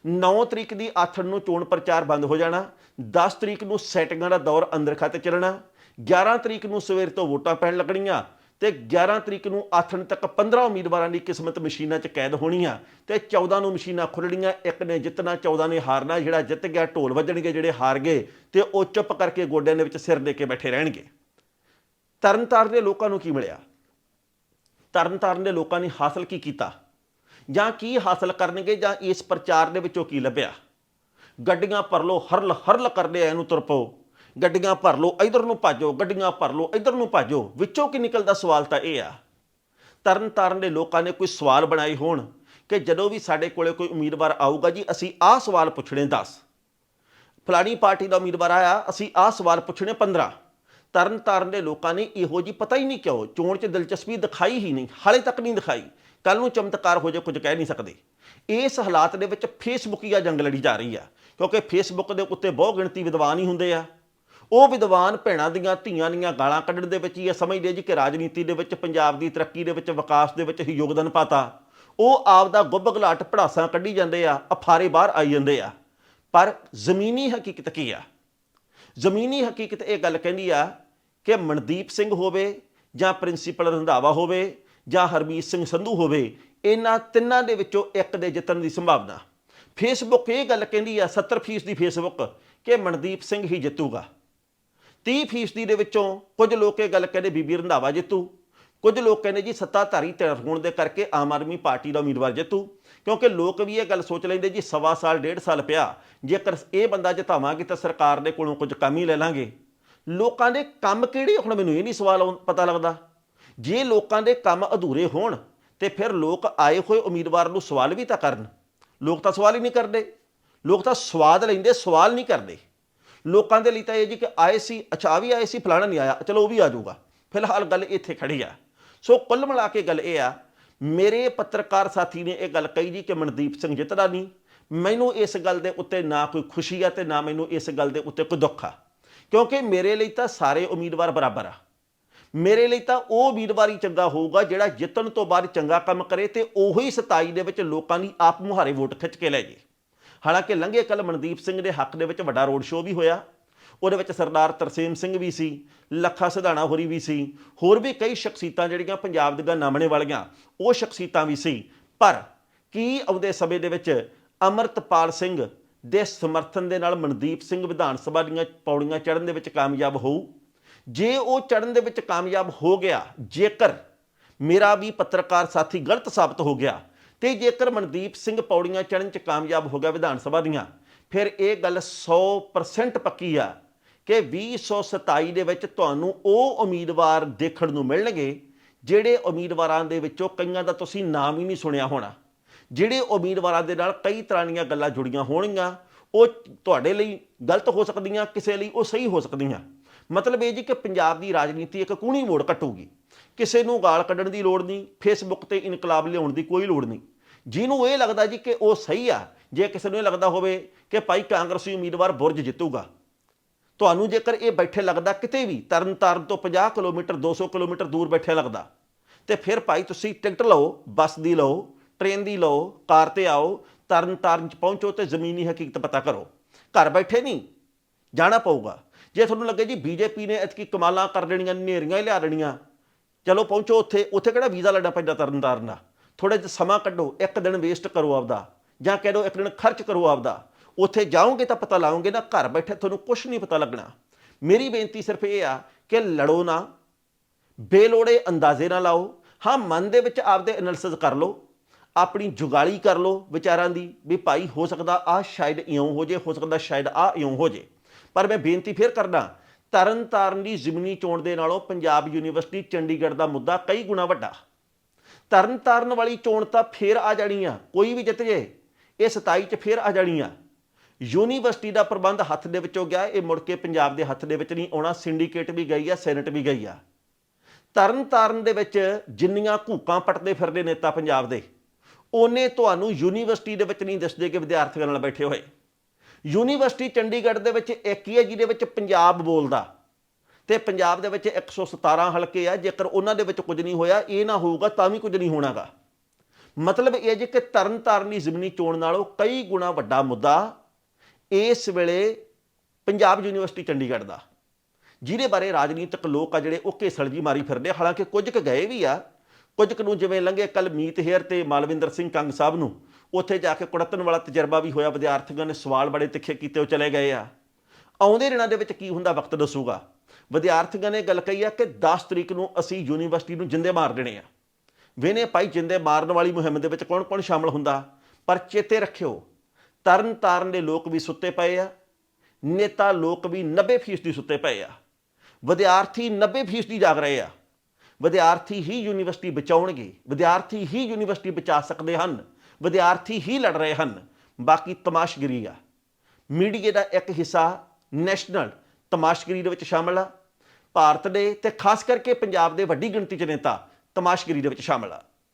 9 ਤਰੀਕ ਦੀ ਆਥਣ ਨੂੰ ਚੋਣ ਪ੍ਰਚਾਰ ਬੰਦ ਹੋ ਜਾਣਾ 10 ਤਰੀਕ ਨੂੰ ਸੈਟਿੰਗਾਂ ਦਾ ਦੌਰ ਅੰਦਰ ਖਾਤੇ ਚੱਲਣਾ 11 ਤਰੀਕ ਨੂੰ ਸਵੇਰ ਤੋਂ ਵੋਟਾਂ ਪੈਣ ਲੱਗਣੀਆਂ ਤੇ 11 ਤਰੀਕ ਨੂੰ ਆਥਣ ਤੱਕ 15 ਉਮੀਦਵਾਰਾਂ ਦੀ ਕਿਸਮਤ ਮਸ਼ੀਨਾਂ 'ਚ ਕੈਦ ਹੋਣੀ ਆ ਤੇ 14 ਨੂੰ ਮਸ਼ੀਨਾਂ ਖੁੱਲਣੀਆਂ ਇੱਕ ਨੇ ਜਿੱਤਣਾ 14 ਨੇ ਹਾਰਨਾ ਜਿਹੜਾ ਜਿੱਤ ਗਿਆ ਢੋਲ ਵੱਜਣਗੇ ਜਿਹੜੇ ਹਾਰ ਗਏ ਤੇ ਉਹ ਚੁੱਪ ਕਰਕੇ ਗੋਡਿਆਂ ਦੇ ਵਿੱਚ ਸਿਰ ਦੇ ਕੇ ਬੈਠੇ ਰਹਿਣਗੇ। ਤਰਨਤਾਰਨ ਦੇ ਲੋਕਾਂ ਨੂੰ ਕੀ ਮਿਲਿਆ? ਤਰਨਤਾਰਨ ਦੇ ਲੋਕਾਂ ਨੇ ਹਾਸਲ ਕੀ ਕੀਤਾ? ਜਾਂ ਕੀ ਹਾਸਲ ਕਰਨਗੇ ਜਾਂ ਇਸ ਪ੍ਰਚਾਰ ਦੇ ਵਿੱਚੋਂ ਕੀ ਲੱਭਿਆ? ਗੱਡੀਆਂ ਭਰ ਲੋ ਹਰਲ ਹਰਲ ਕਰਦੇ ਆ ਇਹਨੂੰ ਤੁਰ ਪਓ ਗੱਡੀਆਂ ਭਰ ਲੋ ਇਧਰ ਨੂੰ ਭਾਜੋ, ਗੱਡੀਆਂ ਭਰ ਲੋ ਇਧਰ ਨੂੰ ਭਾਜੋ। ਵਿੱਚੋਂ ਕੀ ਨਿਕਲਦਾ ਸਵਾਲ ਤਾਂ ਇਹ ਆ। ਤਰਨ ਤਾਰਨ ਦੇ ਲੋਕਾਂ ਨੇ ਕੋਈ ਸਵਾਲ ਬਣਾਏ ਹੋਣ ਕਿ ਜਦੋਂ ਵੀ ਸਾਡੇ ਕੋਲੇ ਕੋਈ ਉਮੀਦਵਾਰ ਆਊਗਾ ਜੀ, ਅਸੀਂ ਆਹ ਸਵਾਲ ਪੁੱਛਣੇ 10 ਫਲਾਣੀ ਪਾਰਟੀ ਦਾ ਉਮੀਦਵਾਰ ਆਇਆ, ਅਸੀਂ ਆਹ ਸਵਾਲ ਪੁੱਛਣੇ 15 ਤਰਨ ਤਾਰਨ ਦੇ ਲੋਕਾਂ ਨੇ ਇਹੋ ਜੀ ਪਤਾ ਹੀ ਨਹੀਂ ਕਿਉਂ, ਚੋਣ 'ਚ ਦਿਲਚਸਪੀ ਦਿਖਾਈ ਹੀ ਨਹੀਂ, ਹਾਲੇ ਤੱਕ ਨਹੀਂ ਦਿਖਾਈ। ਕੱਲ ਨੂੰ ਚਮਤਕਾਰ ਹੋ ਜਾ ਕੁਝ ਕਹਿ ਨਹੀਂ ਸਕਦੇ। ਇਸ ਹਾਲਾਤ ਦੇ ਵਿੱਚ ਫੇਸਬੁੱਕੀਆ ਜੰਗ ਲੜੀ ਜਾ ਰਹੀ ਆ, ਕਿਉਂਕਿ ਫੇਸਬੁੱਕ ਦੇ ਉੱਤੇ ਬਹੁ ਗਿਣਤੀ ਵਿਦਵਾਨ ਹੀ ਹੁੰਦੇ ਆ। ਉਹ ਵਿਦਵਾਨ ਭੈਣਾਂ ਦੀਆਂ ਧੀਆਂ ਦੀਆਂ ਗਾਲਾਂ ਕੱਢਣ ਦੇ ਵਿੱਚ ਹੀ ਇਹ ਸਮਝਦੇ ਜੀ ਕਿ ਰਾਜਨੀਤੀ ਦੇ ਵਿੱਚ, ਪੰਜਾਬ ਦੀ ਤਰੱਕੀ ਦੇ ਵਿੱਚ, ਵਿਕਾਸ ਦੇ ਵਿੱਚ ਹੀ ਯੋਗਦਾਨ ਪਾਤਾ। ਉਹ ਆਪ ਦਾ ਗੁੱਬ ਗੁੱਬਗਲਾਟ ਪੜਾਸਾਂ ਕੱਢੀ ਜਾਂਦੇ ਆ ਅਫਾਰੇ ਬਾਹਰ ਆਈ ਜਾਂਦੇ ਆ। ਪਰ ਜ਼ਮੀਨੀ ਹਕੀਕਤ ਕੀ ਆ? ਜ਼ਮੀਨੀ ਹਕੀਕਤ ਇਹ ਗੱਲ ਕਹਿੰਦੀ ਆ ਕਿ ਮਨਦੀਪ ਸਿੰਘ ਹੋਵੇ ਜਾਂ ਪ੍ਰਿੰਸੀਪਲ ਰੰਧਾਵਾ ਹੋਵੇ ਜਾਂ ਹਰਮੀਤ ਸਿੰਘ ਸੰਧੂ ਹੋਵੇ, ਇਹਨਾਂ ਤਿੰਨਾਂ ਦੇ ਵਿੱਚੋਂ ਇੱਕ ਦੇ ਜਿੱਤਣ ਦੀ ਸੰਭਾਵਨਾ। ਫੇਸਬੁੱਕ ਇਹ ਗੱਲ ਕਹਿੰਦੀ ਆ 70% ਦੀ ਫੇਸਬੁੱਕ ਕਿ ਮਨਦੀਪ ਸਿੰਘ ਹੀ ਜਿੱਤੂਗਾ। 30% ਦੇ ਵਿੱਚੋਂ ਕੁਝ ਲੋਕ ਇਹ ਗੱਲ ਕਹਿੰਦੇ, ਬੀਬੀ ਰੰਧਾਵਾ ਜਿੱਤੂ। ਕੁਝ ਲੋਕ ਕਹਿੰਦੇ ਜੀ, ਸੱਤਾਧਾਰੀ ਧਿਰ ਹੋਣ ਦੇ ਕਰਕੇ ਆਮ ਆਦਮੀ ਪਾਰਟੀ ਦਾ ਉਮੀਦਵਾਰ ਜਿੱਤੂ। ਕਿਉਂਕਿ ਲੋਕ ਵੀ ਇਹ ਗੱਲ ਸੋਚ ਲੈਂਦੇ ਜੀ, ਸਵਾ ਸਾਲ, ਡੇਢ ਸਾਲ ਪਿਆ, ਜੇਕਰ ਇਹ ਬੰਦਾ ਜਿਤਾਵਾਂਗੇ ਤਾਂ ਸਰਕਾਰ ਦੇ ਕੋਲੋਂ ਕੁਝ ਕੰਮ ਹੀ ਲੈ ਲਾਂਗੇ। ਲੋਕਾਂ ਦੇ ਕੰਮ ਕਿਹੜੇ ਹੁਣ ਮੈਨੂੰ ਇਹ ਨਹੀਂ ਸਵਾਲ ਆਉਂ- ਪਤਾ ਲੱਗਦਾ। ਜੇ ਲੋਕਾਂ ਦੇ ਕੰਮ ਅਧੂਰੇ ਹੋਣ ਤੇ ਫਿਰ ਲੋਕ ਆਏ ਹੋਏ ਉਮੀਦਵਾਰ ਨੂੰ ਸਵਾਲ ਵੀ ਤਾਂ ਕਰਨ। ਲੋਕ ਤਾਂ ਸਵਾਲ ਹੀ ਨਹੀਂ ਕਰਦੇ। ਲੋਕ ਤਾਂ ਸਵਾਦ ਲੈਂਦੇ, ਸਵਾਲ ਨਹੀਂ ਕਰਦੇ। ਲੋਕਾਂ ਦੇ ਲਈ ਤਾਂ ਇਹ ਜੀ ਕਿ ਆਏ ਸੀ, ਅੱਛਾ ਵੀ ਆਏ ਸੀ, ਫਲਾਣਾ ਨਹੀਂ ਆਇਆ, ਚਲੋ ਉਹ ਵੀ ਆ ਜਾਊਗਾ। ਫਿਲਹਾਲ ਗੱਲ ਇੱਥੇ ਖੜੀ ਆ। ਸੋ ਕੁੱਲ ਮਿਲਾ ਕੇ ਗੱਲ ਇਹ ਆ, ਮੇਰੇ ਪੱਤਰਕਾਰ ਸਾਥੀ ਨੇ ਇਹ ਗੱਲ ਕਹੀ ਜੀ ਕਿ ਮਨਦੀਪ ਸਿੰਘ ਜਿੱਤਦਾ ਨਹੀਂ। ਮੈਨੂੰ ਇਸ ਗੱਲ ਦੇ ਉੱਤੇ ਨਾ ਕੋਈ ਖੁਸ਼ੀ ਆ ਤੇ ਨਾ ਮੈਨੂੰ ਇਸ ਗੱਲ ਦੇ ਉੱਤੇ ਕੋਈ ਦੁੱਖ ਆ। ਕਿਉਂਕਿ ਮੇਰੇ ਲਈ ਤਾਂ ਸਾਰੇ ਉਮੀਦਵਾਰ ਬਰਾਬਰ ਆ। ਮੇਰੇ ਲਈ ਤਾਂ ਉਹ ਉਮੀਦਵਾਰ ਹੀ ਚੰਗਾ ਹੋਊਗਾ ਜਿਹੜਾ ਜਿੱਤਣ ਤੋਂ ਬਾਅਦ ਚੰਗਾ ਕੰਮ ਕਰੇ ਤੇ ਉਹੀ 27 ਦੇ ਵਿੱਚ ਲੋਕਾਂ ਦੀ ਆਪ ਮੁਹਾਰੇ ਵੋਟ ਖਿੱਚ ਕੇ ਲੈ ਜੇ। ਹਾਲਾਂਕਿ ਲੰਘੇ ਕੱਲ ਮਨਦੀਪ ਸਿੰਘ ਦੇ ਹੱਕ ਦੇ ਵਿੱਚ ਵੱਡਾ ਰੋਡ ਸ਼ੋਅ ਵੀ ਹੋਇਆ। ਉਹਦੇ ਵਿੱਚ ਸਰਦਾਰ ਤਰਸੇਮ ਸਿੰਘ ਵੀ ਸੀ, ਲੱਖਾ ਸਿਧਾਣਾ ਹੋਰੀ ਵੀ ਸੀ, ਹੋਰ ਵੀ ਕਈ ਸ਼ਖਸੀਅਤਾਂ ਜਿਹੜੀਆਂ ਪੰਜਾਬ ਦੀਆਂ ਨਾਮਣੇ ਵਾਲੀਆਂ, ਉਹ ਸ਼ਖਸੀਅਤਾਂ ਵੀ ਸੀ। ਪਰ ਕੀ ਆਉਂਦੇ ਸਮੇਂ ਦੇ ਵਿੱਚ ਅਮਰਤਪਾਲ ਸਿੰਘ ਦੇ ਸਮਰਥਨ ਦੇ ਨਾਲ ਮਨਦੀਪ ਸਿੰਘ ਵਿਧਾਨ ਸਭਾ ਦੀਆਂ ਪੌੜੀਆਂ ਚੜ੍ਹਨ ਦੇ ਵਿੱਚ ਕਾਮਯਾਬ ਹੋਊ? ਜੇ ਉਹ ਚੜ੍ਹਨ ਦੇ ਵਿੱਚ ਕਾਮਯਾਬ ਹੋ ਗਿਆ, ਜੇਕਰ ਮੇਰਾ ਵੀ ਪੱਤਰਕਾਰ ਸਾਥੀ ਗਲਤ ਸਾਬਤ ਹੋ ਗਿਆ, ਤੇ ਜੇਕਰ ਮਨਦੀਪ ਸਿੰਘ ਪੌੜੀਆਂ ਚੜ੍ਹਨ 'ਚ ਕਾਮਯਾਬ ਹੋ ਗਿਆ ਵਿਧਾਨ ਸਭਾ ਦੀਆਂ, ਫਿਰ ਇਹ ਗੱਲ 100% ਪੱਕੀ ਆ ਕਿ 2027 ਦੇ ਵਿੱਚ ਤੁਹਾਨੂੰ ਉਹ ਉਮੀਦਵਾਰ ਦੇਖਣ ਨੂੰ ਮਿਲਣਗੇ, ਜਿਹੜੇ ਉਮੀਦਵਾਰਾਂ ਦੇ ਵਿੱਚੋਂ ਕਈਆਂ ਦਾ ਤੁਸੀਂ ਨਾਮ ਹੀ ਨਹੀਂ ਸੁਣਿਆ ਹੋਣਾ। ਜਿਹੜੇ ਉਮੀਦਵਾਰਾਂ ਦੇ ਨਾਲ ਕਈ ਤਰ੍ਹਾਂ ਦੀਆਂ ਗੱਲਾਂ ਜੁੜੀਆਂ ਹੋਣਗੀਆਂ, ਉਹ ਤੁਹਾਡੇ ਲਈ ਗਲਤ ਹੋ ਸਕਦੀਆਂ, ਕਿਸੇ ਲਈ ਉਹ ਸਹੀ ਹੋ ਸਕਦੀਆਂ। ਮਤਲਬ ਇਹ ਜੀ ਕਿ ਪੰਜਾਬ ਦੀ ਰਾਜਨੀਤੀ ਇੱਕ ਕੂਣੀ ਮੋੜ ਕੱਟੂਗੀ। ਕਿਸੇ ਨੂੰ ਗਾਲ ਕੱਢਣ ਦੀ ਲੋੜ ਨਹੀਂ ਫੇਸਬੁੱਕ ਤੇ ਇਨਕਲਾਬ ਲਿਆਉਣ ਦੀ ਕੋਈ ਲੋੜ ਨਹੀਂ। ਜਿਹਨੂੰ ਇਹ ਲੱਗਦਾ ਜੀ ਕਿ ਉਹ ਸਹੀ ਆ, ਜੇ ਕਿਸੇ ਨੂੰ ਇਹ ਲੱਗਦਾ ਹੋਵੇ ਕਿ ਭਾਈ ਕਾਂਗਰਸੀ ਉਮੀਦਵਾਰ ਬੁਰਜ ਜਿੱਤੂਗਾ। ਤੁਹਾਨੂੰ ਜੇਕਰ ਇਹ ਬੈਠੇ ਲੱਗਦਾ ਕਿਤੇ ਵੀ, ਤਰਨਤਾਰਨ ਤੋਂ 50 ਕਿਲੋਮੀਟਰ 200 ਕਿਲੋਮੀਟਰ ਦੂਰ ਬੈਠੇ ਲੱਗਦਾ, ਤੇ ਫਿਰ ਭਾਈ ਤੁਸੀਂ ਟਿਕਟ ਲਓ, ਬੱਸ ਦੀ ਲਓ, ਟ੍ਰੇਨ ਦੀ ਲਓ, ਕਾਰ ਤੇ ਆਓ, ਤਰਨਤਾਰਨ ਚ ਪਹੁੰਚੋ ਤੇ ਜ਼ਮੀਨੀ ਹਕੀਕਤ ਪਤਾ ਕਰੋ। ਘਰ ਬੈਠੇ ਨਹੀਂ, ਜਾਣਾ ਪਊਗਾ। ਜੇ ਤੁਹਾਨੂੰ ਲੱਗੇ ਜੀ ਬੀਜੇਪੀ ਨੇ ਇਤਕੀ ਕਮਾਲਾਂ ਕਰ ਦੇਣੀਆਂ ਨੇਰੀਆਂ ਹੀ ਲਿਆ ਦੇਣੀਆਂ, ਚਲੋ ਪਹੁੰਚੋ ਉੱਥੇ ਉੱਥੇ ਕਿਹੜਾ ਵੀਜ਼ਾ ਲੈਣਾ ਪੈਂਦਾ ਤਰਨਤਾਰਨ ਦਾ? ਥੋੜਾ ਜਿਹਾ ਸਮਾਂ ਕੱਢੋ, ਇੱਕ ਦਿਨ ਵੇਸਟ ਕਰੋ ਆਪਦਾ, ਜਾਂ ਕਹਿ ਦਿਓ ਇੱਕ ਦਿਨ ਖਰਚ ਕਰੋ ਆਪਦਾ। ਉੱਥੇ ਜਾਓਗੇ ਤਾਂ ਪਤਾ ਲਾਓਗੇ ਨਾ, ਘਰ ਬੈਠੇ ਤੁਹਾਨੂੰ ਕੁਝ ਨਹੀਂ ਪਤਾ ਲੱਗਣਾ। ਮੇਰੀ ਬੇਨਤੀ ਸਿਰਫ ਇਹ ਆ ਕਿ ਲੜੋ ਨਾ, ਬੇਲੋੜੇ ਅੰਦਾਜ਼ੇ ਨਾ ਲਾਓ। ਹਾਂ, ਮਨ ਦੇ ਵਿੱਚ ਆਪਦੇ ਐਨਾਲਿਸਿਸ ਕਰ ਲਓ, ਆਪਣੀ ਜੁਗਾਲੀ ਕਰ ਲਓ ਵਿਚਾਰਾਂ ਦੀ, ਵੀ ਭਾਈ ਹੋ ਸਕਦਾ ਆ ਸ਼ਾਇਦ ਇਉਂ ਹੋ ਜੇ, ਹੋ ਸਕਦਾ ਸ਼ਾਇਦ ਆ ਇਉਂ ਹੋ ਜੇ। ਪਰ ਮੈਂ ਬੇਨਤੀ ਫੇਰ ਕਰਦਾ, ਤਰਨਤਾਰਨ ਦੀ ਜ਼ਿਮਨੀ ਚੋਣ ਦੇ ਨਾਲੋਂ ਪੰਜਾਬ ਯੂਨੀਵਰਸਿਟੀ ਚੰਡੀਗੜ੍ਹ ਦਾ ਮੁੱਦਾ ਕਈ ਗੁਣਾ ਵੱਡਾ। ਤਰਨਤਾਰਨ ਵਾਲੀ ਚੋਣ ਤਾਂ ਫੇਰ ਆ ਜਾਣੀ ਆ, ਕੋਈ ਵੀ ਜਿੱਤ ਜੇ, ਇਹ 27 ਚ ਫੇਰ ਆ ਜਾਣੀ ਆ। ਯੂਨੀਵਰਸਿਟੀ ਦਾ ਪ੍ਰਬੰਧ ਹੱਥ ਦੇ ਵਿੱਚੋਂ ਗਿਆ, ਇਹ ਮੁੜ ਕੇ ਪੰਜਾਬ ਦੇ ਹੱਥ ਦੇ ਵਿੱਚ ਨਹੀਂ ਆਉਣਾ, ਸਿੰਡੀਕੇਟ ਵੀ ਗਈ ਆ, ਸੈਨੇਟ ਵੀ ਗਈ ਆ। ਤਰਨਤਾਰਨ ਦੇ ਵਿੱਚ ਜਿੰਨੀਆਂ ਘੂਕਾਂ ਪਟਦੇ ਫਿਰਦੇ ਨੇਤਾ ਪੰਜਾਬ ਦੇ, ਉਹਨੇ ਤੁਹਾਨੂੰ ਯੂਨੀਵਰਸਿਟੀ ਦੇ ਵਿੱਚ ਨਹੀਂ ਦਿਸਦੇ ਕਿ ਵਿਦਿਆਰਥੀਆਂ ਨਾਲ ਬੈਠੇ ਹੋਏ। ਯੂਨੀਵਰਸਿਟੀ ਚੰਡੀਗੜ੍ਹ ਦੇ ਵਿੱਚ ਇੱਕ ਹੀ ਹੈ, ਜਿਹਦੇ ਵਿੱਚ ਪੰਜਾਬ ਬੋਲਦਾ। ਤੇ ਪੰਜਾਬ ਦੇ ਵਿੱਚ 117 ਹਲਕੇ ਆ, ਜੇਕਰ ਉਹਨਾਂ ਦੇ ਵਿੱਚ ਕੁਝ ਨਹੀਂ ਹੋਇਆ, ਇਹ ਨਾ ਹੋਊਗਾ, ਤਾਂ ਵੀ ਕੁਝ ਨਹੀਂ ਹੋਣਾਗਾ। ਮਤਲਬ ਇਹ ਜੇ ਕਿ ਤਰਨਤਾਰਨ ਦੀ ਜ਼ਮੀਨੀ ਚੋਣ ਨਾਲੋਂ ਕਈ ਗੁਣਾ ਵੱਡਾ ਮੁੱਦਾ ਇਸ ਵੇਲੇ ਪੰਜਾਬ ਯੂਨੀਵਰਸਿਟੀ ਚੰਡੀਗੜ੍ਹ ਦਾ। ਜਿਹਦੇ ਬਾਰੇ ਰਾਜਨੀਤਿਕ ਲੋਕ ਆ ਜਿਹੜੇ, ਉਹ ਘੇਸਲ ਜੀ ਮਾਰੀ ਫਿਰਦੇ ਹਾਲਾਂਕਿ ਕੁਝ ਕੁ ਗਏ ਵੀ ਆ। ਕੁਝ ਕੁ ਨੂੰ ਜਿਵੇਂ ਲੰਘੇ ਕੱਲ ਮੀਤ ਹੇਅਰ ਤੇ ਮਾਲਵਿੰਦਰ ਸਿੰਘ ਕੰਗ ਸਾਹਿਬ ਨੂੰ। ਉੱਥੇ ਜਾ ਕੇ ਕੁੜੱਤਣ ਵਾਲਾ ਤਜਰਬਾ ਵੀ ਹੋਇਆ, ਵਿਦਿਆਰਥੀਆਂ ਨੇ ਸਵਾਲ ਬੜੇ ਤਿੱਖੇ ਕੀਤੇ, ਉਹ ਚਲੇ ਗਏ ਆ। ਆਉਂਦੇ ਦਿਨਾਂ ਦੇ ਵਿੱਚ ਕੀ ਹੁੰਦਾ ਵਕਤ ਦੱਸੂਗਾ? ਵਿਦਿਆਰਥੀਆਂ ਨੇ ਗੱਲ ਕਹੀ ਆ ਕਿ 10 ਤਰੀਕ ਨੂੰ ਅਸੀਂ ਯੂਨੀਵਰਸਿਟੀ ਨੂੰ ਜਿੰਦੇ ਮਾਰ ਦੇਣੇ ਆ। ਵੇਨੇ ਭਾਈ ਜਿੰਦੇ ਮਾਰਨ ਵਾਲੀ ਮੁਹਿੰਮ ਦੇ ਵਿੱਚ ਕੌਣ-ਕੌਣ ਸ਼ਾਮਲ ਹੁੰਦਾ? ਪਰ ਚੇਤੇ ਰੱਖਿਓ ਤਰਨ ਤਾਰਨ ਦੇ ਲੋਕ ਵੀ ਸੁੱਤੇ ਪਏ ਆ, ਨੇਤਾ ਲੋਕ ਵੀ 90% ਸੁੱਤੇ ਪਏ ਆ। ਵਿਦਿਆਰਥੀ 90% ਜਾਗ ਰਹੇ ਆ। ਵਿਦਿਆਰਥੀ ਹੀ ਯੂਨੀਵਰਸਿਟੀ ਬਚਾਉਣਗੇ, ਵਿਦਿਆਰਥੀ ਹੀ ਯੂਨੀਵਰਸਿਟੀ ਬਚਾ ਸਕਦੇ ਹਨ। ਵਿਦਿਆਰਥੀ ਹੀ ਲੜ ਰਹੇ ਹਨ। ਬਾਕੀ ਤਮਾਸ਼ਗਰੀ ਆ। ਮੀਡੀਆ ਦਾ ਇੱਕ ਹਿੱਸਾ ਨੈਸ਼ਨਲ ਤਮਾਸ਼ਗਰੀ ਦੇ ਵਿੱਚ ਸ਼ਾਮਲ ਆ। ਭਾਰਤ ਦੇ ਤੇ ਖਾਸ ਕਰਕੇ ਪੰਜਾਬ ਦੇ ਵੱਡੀ ਗਿਣਤੀ ਚ ਨੇਤਾ ਤਮਾਸ਼ਗਰੀ ਦੇ ਵਿੱਚ ਸ਼ਾਮਲ ਆ।